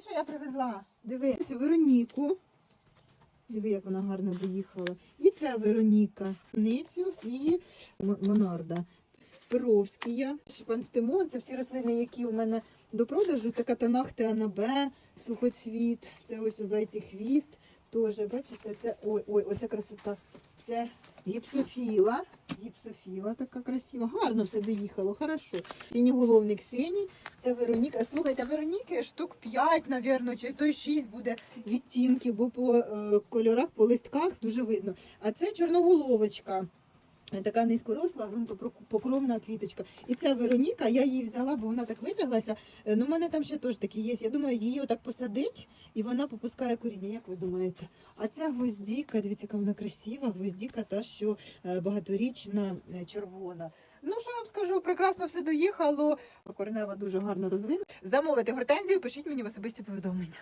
Що я привезла? Диви, Вероніку. Диви, як вона гарно доїхала. І це Вероніка. Ницю і Монарда. Перовськія, шпанстимон, це всі рослини, які у мене до продажу. Це катанахти Анабе, сухоцвіт, це ось у зайці хвіст. Теж, бачите, це ой, ой, оце красота. Це гіпсофіла. Гіпсофіла така красива. Гарно все доїхало, хорошо. Синьоголовник синій. Це Вероніка. Слухайте, Вероніки штук 5, навірно, чи то й 6 буде відтінків, бо по е, кольорах, по листках дуже видно. А це чорноголовочка. Е, Така низькоросла, ґрунтопокровна квіточка. І це Вероніка, я її взяла, бо вона так витяглася. Е, Ну, в мене там ще теж такі є. Я думаю, її отак посадить, і вона попускає коріння. Як ви думаєте? А ця гвоздіка, дивіться, яка вона красива. Гвоздіка та, що е, багаторічна червона. Ну, що я вам скажу, прекрасно все доїхало. Коренева дуже гарно розвинена. Замовити гортензію, пишіть мені в особисті повідомлення.